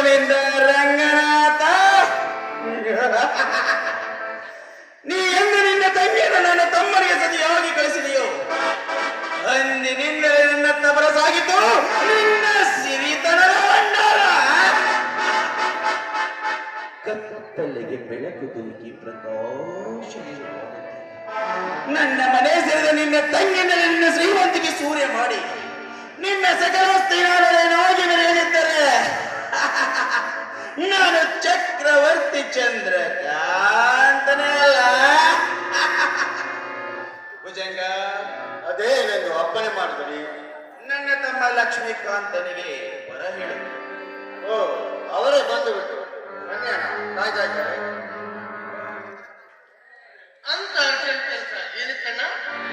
ಜಮೀನ್ದಾರ್ ರಂಗನಾಥ. ನೀ ಎಂದು ನಿನ್ನ ತಂಗಿಯನ್ನು ನನ್ನ ತಮ್ಮನಿಗೆ ಸತಿಯಾಗಿ ಕಳಿಸಿದೆಯೋ? ನಿನ್ನ ತಬರ ಸಾಗಿತು ನಿನ್ನ ಸಿರಿತನದ ಭಂಡಾರ. ಕತ್ತಲೆಗೆ ಬೆಳಕು ತೂಗಿ ಪ್ರಕಾಶ ನನ್ನ ಮನೆ ಸೇರಿದ ನಿನ್ನ ತಂಗಿನ ನಿನ್ನ ಶ್ರೀಮಂತಿಗೆ ಸೂರ್ಯ ಮಾಡಿ ನಿನ್ನ ಸಕಲ ಮೆರೆಯದಿದ್ದರೆ ನಾನು ಚಂದ್ರಕಾಂತನೇ ಅಲ್ಲ ಭುಜಂಗ ಅದೇನೆಂದು ಅಪ್ಪಣೆ ಮಾಡಿದ್ರಿ. ನನ್ನ ತಮ್ಮ ಲಕ್ಷ್ಮೀಕಾಂತನಿಗೆ ಬರ ಹೇಳು ಓ ಅವರೇ ಬಂದು ಬಿಟ್ಟು. ಅಂತ ಅರ್ಜೆಂಟ್ ಕೆಲಸ. ಏನಕ್ಕಣ್ಣ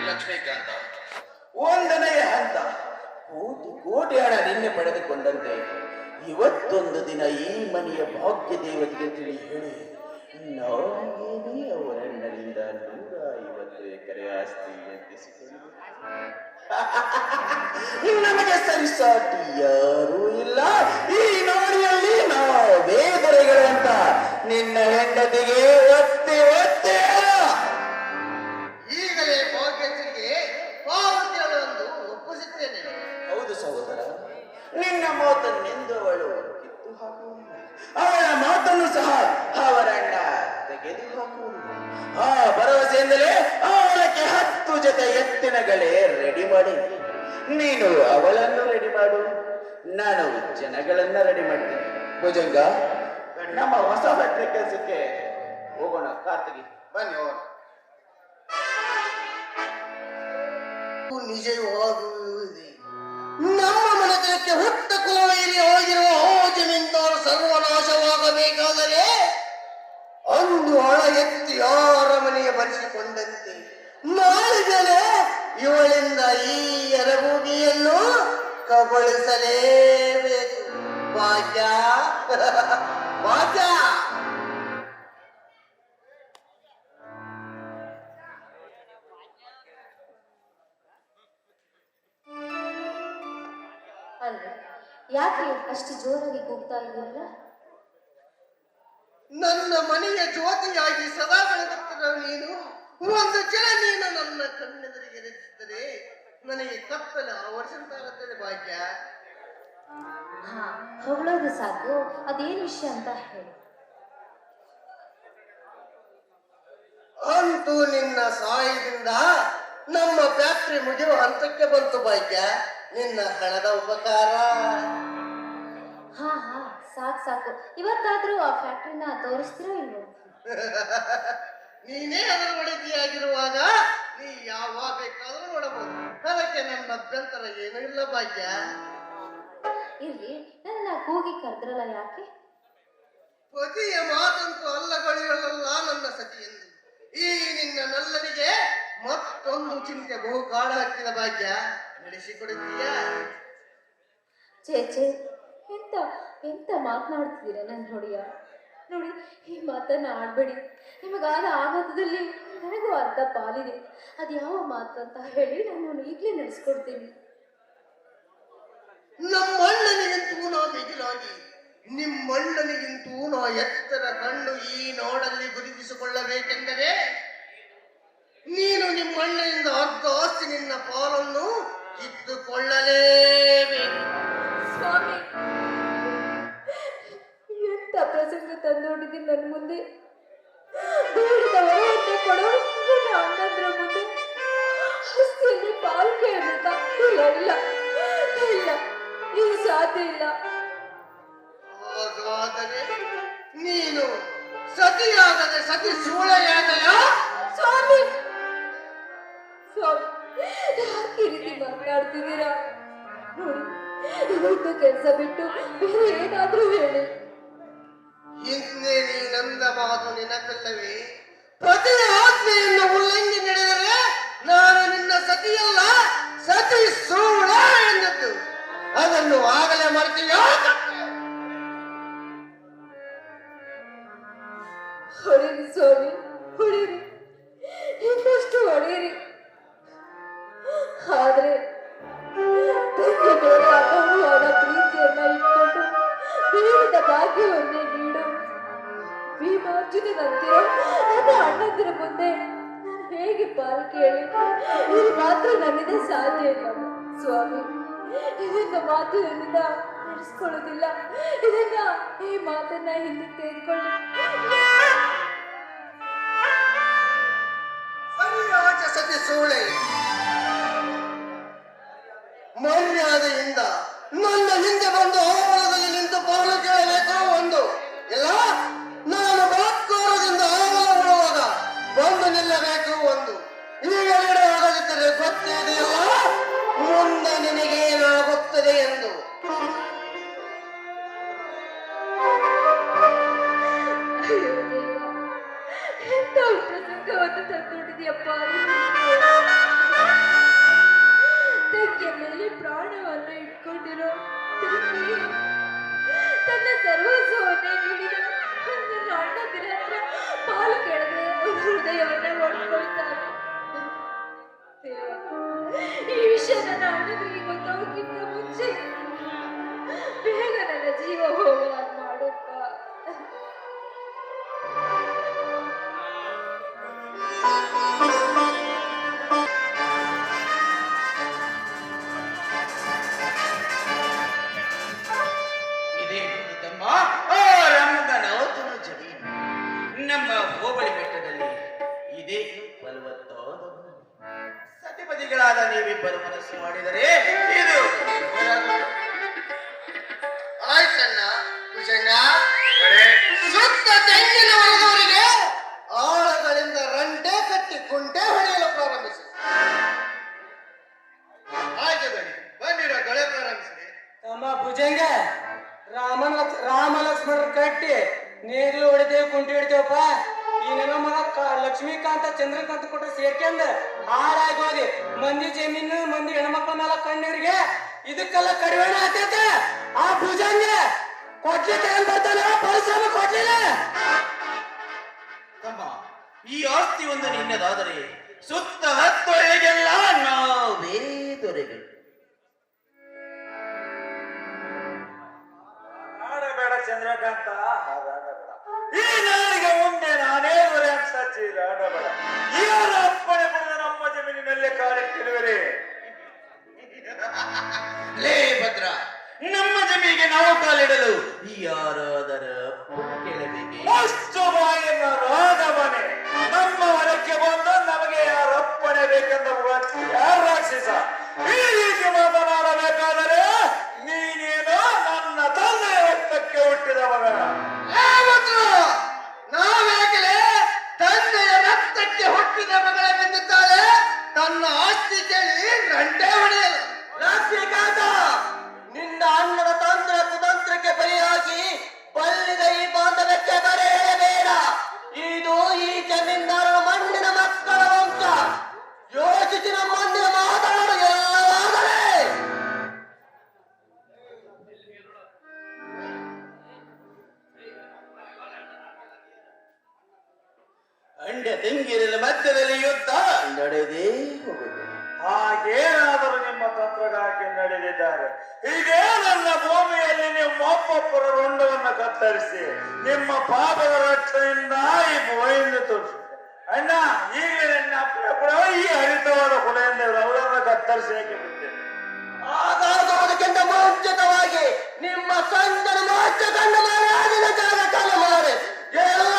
ಲಕ್ಷ್ಮೀಕಾಂತ. ಒಂದನೆಯ ಹಂತ. ಕೋಟಿ ಕೋಟಿ ಹಣ ನಿನ್ನೆ ಪಡೆದುಕೊಂಡಂತೆ. ಇವತ್ತೊಂದು ದಿನ ಈ ಮನೆಯ ಭಾಗ್ಯ ದೇವತೆಗೆ ತಿಳಿ ಹೇಳಿ ನಾಗೇನೆ ಅವರಣ್ಣರಿಂದ ನೂರ ಐವತ್ತು ಎಕರೆ ಆಸ್ತಿ ಎಂದಿಸಿಕೊಂಡು ನಮಗೆ ಸರಿಸಾಟಿ ಯಾರೂ ಇಲ್ಲ. ಈ ನಾಡಿನಲ್ಲಿ ನಾವೇ ದೊರೆಗಳು ಅಂತ ನಿನ್ನ ಹೆಂಡತಿಗೆ ನಿನ್ನ ಮಾತನ್ನು ನಿಂದುವಳು ಕಿತ್ತು ಹಾಕುವುದಿಲ್ಲ ಅವಳ ಮಾತನ್ನು ಸಹ ಅವರಣ್ಣ ತೆಗೆದು ಹಾಕುವುದಿಲ್ಲ ಆ ಭರವಸೆಯಿಂದಲೇ ಅವಳಕ್ಕೆ ಹತ್ತು ಜೊತೆ ಎತ್ತಿನಗಳೇ ರೆಡಿ ಮಾಡಿ. ನೀನು ಅವಳನ್ನು ರೆಡಿ ಮಾಡು. ನಾನು ಜನಗಳನ್ನ ರೆಡಿ ಮಾಡ್ತೇನೆ. ಭುಜಂಗ, ನಮ್ಮ ಹೊಸ ಫ್ಯಾಕ್ಟ್ರಿ ಕೆಲಸಕ್ಕೆ ಹೋಗೋಣ. ಕಾರ್ತಿಗೆ ಬನ್ನಿ ಹೋಗೋಣ. ನಿಜವಾಗುವುದೇ? ಮನೆತನಕ್ಕೆ ಹುಟ್ಟ ಕೋಯಿಲಿ ಹೋಗಿರುವ ಜಮೀನ್ದಾರ ಸರ್ವನಾಶವಾಗಬೇಕಾದರೆ ಅಂದು ಹಣ ಎತ್ತಿ ಯಾರ ಮನೆಗೆ ಬರೆಸಿಕೊಂಡಂತೆ ನಾಳಿದರೆ ಇವಳಿಂದ ಈ ಎರಭೂಮಿಯನ್ನು ಕಬಳಿಸಲೇಬೇಕು. ಭಾಗ್ಯ. ಭಾಗ್ಯ. ಯಾಕೆ ಅಷ್ಟು ಜೋರಾಗಿ ಕೂಗ್ತಾ ಇದ್ದೀರಲ್ಲ ನನ್ನ ಮನೆಯ ಜ್ಯೋತಿಯಾಗಿ ಸದಾ ಬೆಳಗುತ್ತಿರುವ ನೀನು ಒಂದು ಜನ ನೀನು ನನ್ನ ಕಣ್ಣೆದುರಿಗೆ ನಿಂತಿದ್ದರೆ ನನಗೆ ತಪ್ಪಲ ವರ್ಷಂತಾಗುತ್ತದೆ ಭಾಗ್ಯ. ಹಾ ಹೊಗಳೋದು ಸಾಕು. ಅದೇನು ವಿಷಯ ಅಂತ ಹೇಳಿ. ಅಂತೂ ನಿನ್ನ ಸಹಾಯದಿಂದ ನಮ್ಮ ಫ್ಯಾಕ್ಟ್ರಿ ಮುಗಿಯುವ ಹಂತಕ್ಕೆ ಬಂತು ಭಾಗ್ಯ ನಿನ್ನ ಹಣದ ಉಪಕಾರ. ಹಾ ಹಾ ಸಾಕು ಸಾಕು. ಇವತ್ತಾದ್ರೂ ಆ ಫ್ಯಾಕ್ಟ್ರಿನ ತೋರಿಸ್ತಿರೋ ಇಲ್ವೋ? ನೀನೇ ಅದರ ಒಡೆದಿಯಾಗಿರುವಾಗ ನೀ ಯಾವಾಗ ಬೇಕಾದರೂ ನೋಡಬಹುದು. ಅದಕ್ಕೆ ನನ್ನ ಅಭ್ಯಂತರ ಏನೂ ಇಲ್ಲ ಭಾಗ್ಯ ಇರ್ಲಿ ನನ್ನ ಕೂಗಿ ಕರೆದ್ರಲ್ಲ ಯಾಕೆ? ಪತಿಯ ಮಾತಂತೂ ಅಲ್ಲಗಳಿಗಳಲ್ಲ ನನ್ನ ಸತಿ ಎಂದು. ಈ ನಿನ್ನ ನಲ್ಲನಿಗೆ ಮತ್ತೊಂದು ಚಿಂತೆ ಬಹು ಕಾಡ ಹಾಕಿದ ಭಾಗ್ಯ. ನಡೆಸಿಕೊಡುತ್ತೀಯಾ? ಛೇ ಛೇ ಎಂತ ಎಂತ ಮಾತನಾಡ್ತಿದ್ದೀರ ನನ್ನ ನೋಡಿಯ ನೋಡಿ ಈ ಮಾತನ್ನ ಆಡ್ಬೇಡಿ. ನಿಮಗಾದ ಆಘಾತದಲ್ಲಿ ನನಗೂ ಅರ್ಧ ಪಾಲಿದೆ. ಅದು ಯಾವ ಮಾತು ಅಂತ ಹೇಳಿ ನಾನು ಈಗಲೇ ನಡೆಸ್ಕೊಡ್ತೀನಿ. ನಮ್ಮಣ್ಣನಿಗಿಂತೂ ನಾ ಮಿಗಿಲಾಗಿ ನಿಮ್ಮಣ್ಣನಿಗಿಂತೂ ನಾ ಎತ್ತರ ಕಣ್ಣು ಈ ನೋಡಲ್ಲಿ ಗುರುತಿಸಿಕೊಳ್ಳಬೇಕೆಂದರೆ ನೀನು ನಿಮ್ಮಣ್ಣನಿಂದ ಅರ್ಧ ಆಸ್ತಿ ನಿನ್ನ ಸ್ವಾಮಿ ಈ ರೀತಿ ಮಾತಾಡ್ತಿದ್ದೀರಾ? ನೋಡಿ ಇವತ್ತು ಕೆಲಸ ಬಿಟ್ಟು ಬೇರೆ ಏನಾದ್ರೂ ಹೇಳಿ. ಹಿಂದೆ ನೀನಂದ ಮಾತು ನೆನಪಿಲ್ಲವೇ? ಪ್ರತಿ ಆಜ್ಞೆಯನ್ನು ಉಲ್ಲಂಘಿ ನಡೆದರೆ ನಾನು ನಿನ್ನ ಸತಿಯಲ್ಲ ಸತಿ ಸೋಣ ಎಂದದ್ದು ಅದನ್ನು ಆಗಲೇ ಮಾಡ್ತೀಯೋ ಹೊಡೀರಿ ಸ್ವಾಮಿ ಹೊಡೀರಿ. ಮಾತು ನನ್ನಿಂದ ಸಾಧ್ಯ ಇಲ್ಲ, ಸ್ವಾಮಿ. ಇದನ್ನ ಮಾತು ನನ್ನಿಂದ ನಡೆಸ್ಕೊಳ್ಳೋದಿಲ್ಲ. ಇದನ್ನ ಈ ಮಾತನ್ನ ಹಿಂದೆ ತೆಗೆದುಕೊಳ್ಳಿ. ಮರ್ಯಾದೆಯಿಂದ ನನ್ನ ಹಿಂದೆ ಬಂದು ಆವರಣದಲ್ಲಿ ಆಗದಿದ್ದರೆ ಗೊತ್ತೇ ಮುಂದೆ ನಿನಗೇನಾಗುತ್ತದೆ ಎಂದು. ಪ್ರಸಂಗವನ್ನು ತಂದೊಡ್ಡಿದೆಯಪ್ಪ ತಂಗಿಯ ಮೇಲೆ ಪ್ರಾಣವನ್ನು ಇಟ್ಕೊಂಡಿರೋ ತನ್ನ ನೀಡಿದ ನನ್ನ ಹತ್ರ ಪಾಲು ಅವ್ರ ಹೃದಯವನ್ನ ಒಡ್ಕೊಳ್ತಾರೆ ನಮ್ಮ ಬೆಟ್ಟದಲ್ಲಿ ಇದೇ ಸತಿಪತಿಗಳಾದ ಮನಸ್ಸು ಮಾಡಿದರೆ ಇದು ಆಯ್ತಣ್ಣ ಭುಜಂಗ ಸುತ್ತ ತೆಂಗಿನ ಮರದವರಿಗೆ ಚಂದ್ರಕಾಂತ ಕೊಟ್ಟ ಸೇರ್ಕೊಂಡ ಹಾಳಾಗಿ ಹೋಗಿ ಮಂದಿ ಜಮೀನು, ಮಂದಿ ಹೆಣ್ಮಕ್ಳ ಮೇಲೆ ಕಣ್ಣೀರಿಗೆ. ಇದಕ್ಕೆಲ್ಲ ಕಡಿಮೆ ಆಗ್ತೈತೆ ಆ ಭುಜಂಗ ಕೊಡ್ಲಿಕ್ಕೆ ಏನ್ ಬರ್ತಾನೆ. ಪರಿಶ್ರಮ ತಮ್ಮ, ಈ ಆಸ್ತಿ ಒಂದು ನಿನ್ನದಾದರೆ ಸುತ್ತ ಹತ್ತೊಳಗೆಲ್ಲ ನಾವೇ ದೊರೆಗಳು ಯಾರ ಅಪ್ಪಣೆ ಪಡೆದ ನಮ್ಮ ಜಮೀನಿನಲ್ಲಿ ಕಾಲಿಟ್ಟಿರುವಿರಿ? ಲೇ ಭದ್ರ ನಮ್ಮ ಜಮೀನಿಗೆ ನಾವು ಕಾಲಿಡಲು ಯಾರಾದರ ಕೆಳಗೆ ಕೇಳಬೇಕೆ? ನಿಮ್ಮ ಪಾಪದ ರಕ್ಷಣೆಯಿಂದ ಈ ಭೂಮಿಯಿಂದ ತೋರಿಸಿದೆ. ಅಣ್ಣ ಈಗ ನನ್ನ ಅಪ್ಪನ ಕೂಡ ಈ ಹರಿತವಾದ ಕುಲೆಯಿಂದ ಅವರನ್ನು ಕತ್ತರಿಸಿ ಹೇಗೆ ಬಿಡ್ತೇನೆ ಆಗಾಗುವುದಕ್ಕಿಂತ ಮುಂಚಿತವಾಗಿ ನಿಮ್ಮ ಸಂಜನ ಮಾತ್ರ ಕಂಡು ಮಾಡಿ ಆಗಿನ ಜಾಗ ಕಾಲ ಮಾಡಿ ಎಲ್ಲವಾದರೆ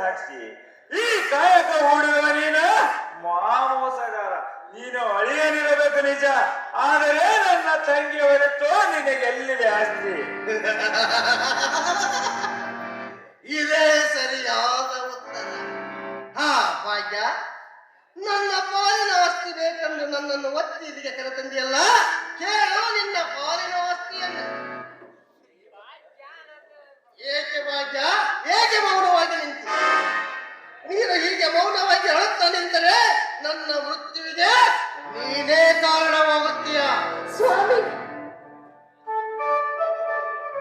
ಹಾಕಿಸಿ. ಈ ಕಾಯಕ ಹೂಡುವ ನೀನು? ಮಾಮೋಸಗಾರ, ನೀನು ಅಳಿಯನಿರಬೇಕು ನಿಜ. ಆದರೆ ನನ್ನ ತಂಗಿ ಹೊರತು ನಿನಗೆ ಎಲ್ಲಿದೆ ಆಸ್ತಿ? ಇದೇ ಸರಿಯಾದ ಉತ್ತರ. ಹಾ, ಭಾಗ್ಯ. ನನ್ನ ಪಾಲಿನ ಆಸ್ತಿ ಬೇಕೆಂದು ನನ್ನನ್ನು ಒತ್ತಿ ಇದಕ್ಕೆ ಕರೆತಂದಿಯಲ್ಲ? ಕೇಳು ನಿನ್ನ ಪಾಲಿನ ಆಸ್ತಿಯನ್ನು. ಏಕೆ ಭಾಗ್ಯ? ಏಕೆ ಮೌನವಾಗಿ ನಿಂತಿ ನೀನು ಹೀಗೆ ಮೌನವಾಗಿ ಅಳುತ್ತಾ ನಿಂತರೆ ನನ್ನ ಮೃತ್ಯುವಿಗೆ ನೀನೇ ಕಾರಣವಾಗುತ್ತೀಯ ಸ್ವಾಮಿ!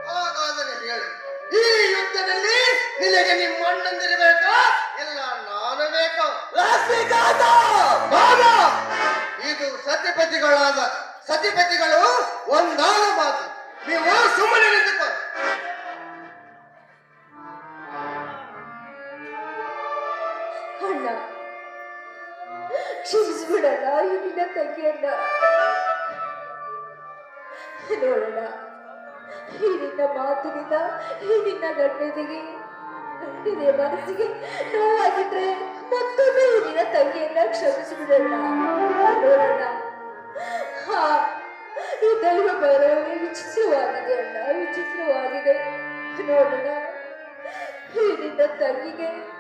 ಹಾಗಾದರೆ ಹೇಳು ಈ ಯುದ್ಧದಲ್ಲಿ ನಿನಗೆ ನಿಮ್ಮ ಅಣ್ಣಂದಿರಬೇಕಾ? ಇಲ್ಲ ನಾನು ಬೇಕಾ! ಇದು ಸತಿಪತಿಗಳಾದ ಸತಿಪತಿಗಳು ಒಂದಾದ ಮಾತು. ನೀವು ಸುಮ್ಮನೆ ನಿಂತುಕೋ. ಕ್ಷಮಿಸ್ಬಿಡಲ್ಲ ಈ ನಿನ್ನ ತಂಗಿಯನ್ನ. ನೋಡೋಣ. ಈ ನಿನ್ನ ಮಾತಿನಿಂದ, ಈ ನಿನ್ನ ಗಂಡನಿಗೆ ಗಂಡನಿಗೆ ಮನಸ್ಸಿಗೆ ನೋವಾಗಿದ್ರೆ ಮತ್ತೊಮ್ಮೆ ಈ ತಂಗಿಯನ್ನ ಕ್ಷಮಿಸ್ಬಿಡೋಣ. ನೋಡೋಣ. ಹಾ, ಈ ದೈವ ಗೌರವವೇ ವಿಚಿತ್ರವಾಗಿದೆ ಅಣ್ಣ, ವಿಚಿತ್ರವಾಗಿದೆ. ನೋಡೋಣ. ಈ ನಿನ್ನ ತಂಗಿಗೆ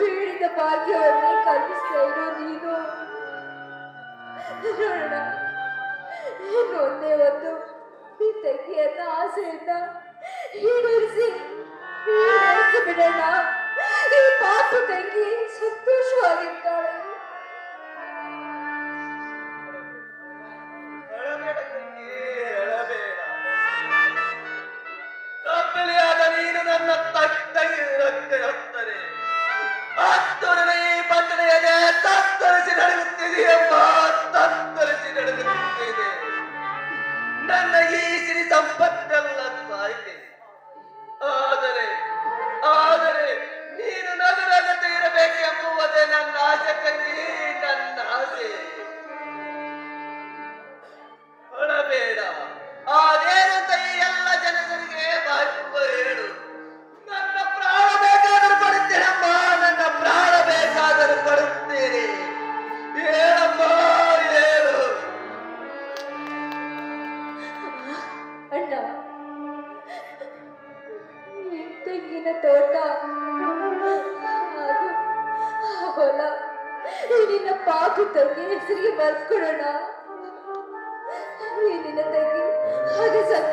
ಬೇಡಿದ ಭಾಗ್ಯವನ್ನೇ ಕಲ್ಪಿಸ್ತಾ ಇರೋ ನೀನು. ನೋಡೋಣ, ಇನ್ನು ಒಂದೇ ಒಂದು ಈ ತಂಗಿಯನ್ನ ಆಸೆಯನ್ನ ಈಡೇರಿಸಿ ಈಡೇರಿಸಿ ಬಿಡೋಣ. ಈ ಪಾಪ ತಂಗಿ ಸಂತೋಷವಾಗಿರ್ತಾಳೆ. But.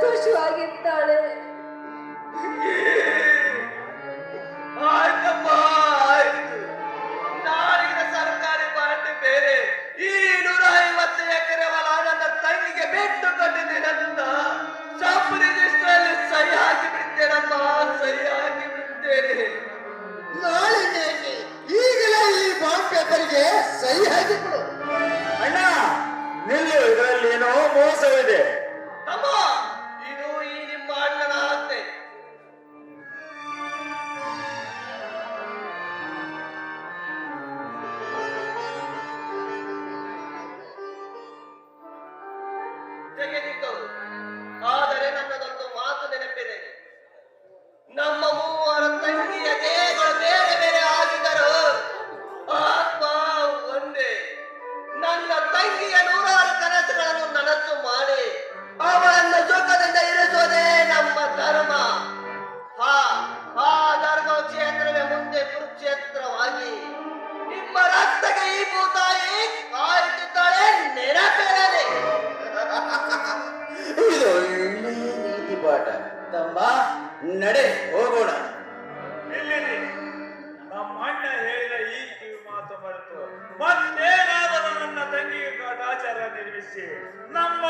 ಸಂತೋಷವಾಗಿರ್ತಾಳೆ. ಆಯ್ತಮ್ಮ ಆಯ್ತು. ನಾಳಿನ ಸರ್ಕಾರಿ ಬಾಂಡ್ ಬೇರೆ ಈ ನೂರ ಐವತ್ತು ಎಕರೆ ಹೊಲ ನನ್ನ ತಂಗಿಗೆ ಬಿಟ್ಟು ಕೊಟ್ಟಿದ್ದೀನಂತ ಸಬ್ ರಿಜಿಸ್ಟ್ರಲ್ಲಿ ಸಹಿ ಹಾಕಿ ಬಿಡ್ತೇನಮ್ಮ ಸಹಿ ಹಾಕಿ ಬಿಡ್ತೇನೆ. ನಾಳೆಗೆ ಈಗಲೇ ಈ ಬಾಂಡ್ ಪೇಪರ್ಗೆ ಸಹಿ ಹಾಕಿಕೊಡು. ಅಣ್ಣ ನಿಲ್ಲು ಇದರಲ್ಲಿ ಏನೋ ಮೋಸವಿದೆ. ತಮ್ಮ ನಮ್ಮ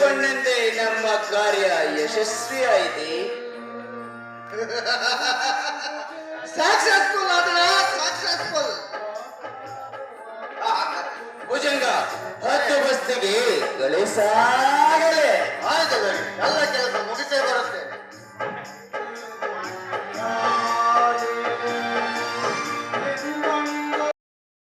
ಅಂದುಕೊಂಡಂತೆ ನಮ್ಮ ಕಾರ್ಯ ಯಶಸ್ವಿ ಆಯಿತೆ ಸಕ್ಸಸ್ಫುಲ್ ಅದರ ಸಕ್ಸಸ್ಫುಲ್ ಭುಜಂಗ, ಹತ್ತು ಬಸ್ತಿಗೆ ಗಳಿಸಾಗಲೇ ಆಯ್ತು ಎಲ್ಲ ಕೆಲಸ ಮುಗಿಸೇ ಬರುತ್ತೆ.